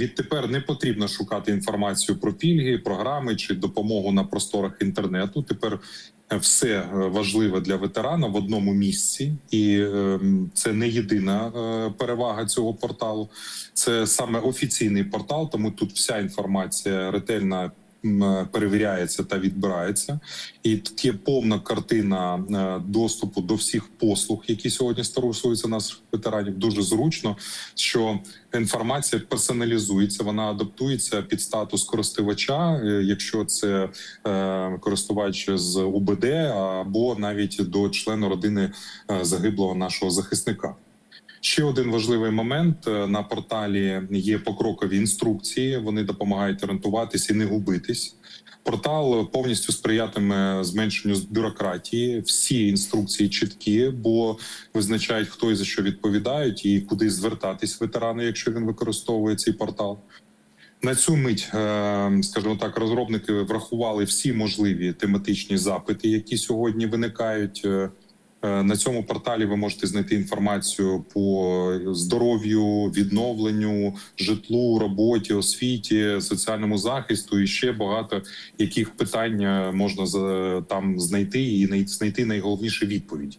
Відтепер не потрібно шукати інформацію про пільги, програми чи допомогу на просторах інтернету. Тепер е, все е, важливе для ветерана в одному місці, і е, це не єдина е, перевага цього порталу. Це саме офіційний портал, тому тут вся інформація е, перевіряється та відбирається. І тут є повна картина е, доступу до всіх послуг, які сьогодні стосуються наших ветеранів. Дуже зручно, що інформація персоналізується, вона адаптується під статус користувача, е, якщо це е, користувач з УБД або навіть до члена родини загиблого нашого захисника. Ще один важливий момент Е, на порталі є покрокові інструкції. Вони допомагають орієнтуватись і не губитись. Портал повністю сприятиме зменшенню бюрократії. Всі інструкції чіткі, бо визначають, хто і за що відповідають, і куди звертатись ветерани, якщо він використовує цей портал. На цю мить, е, скажімо так, розробники врахували всі можливі тематичні запити, які сьогодні виникають. Е, На цьому порталі ви можете знайти інформацію по здоров'ю, відновленню, житлу, роботі, освіті, соціальному захисту і ще багато яких питань е, можна там знайти і най- знайти найголовніше відповідь.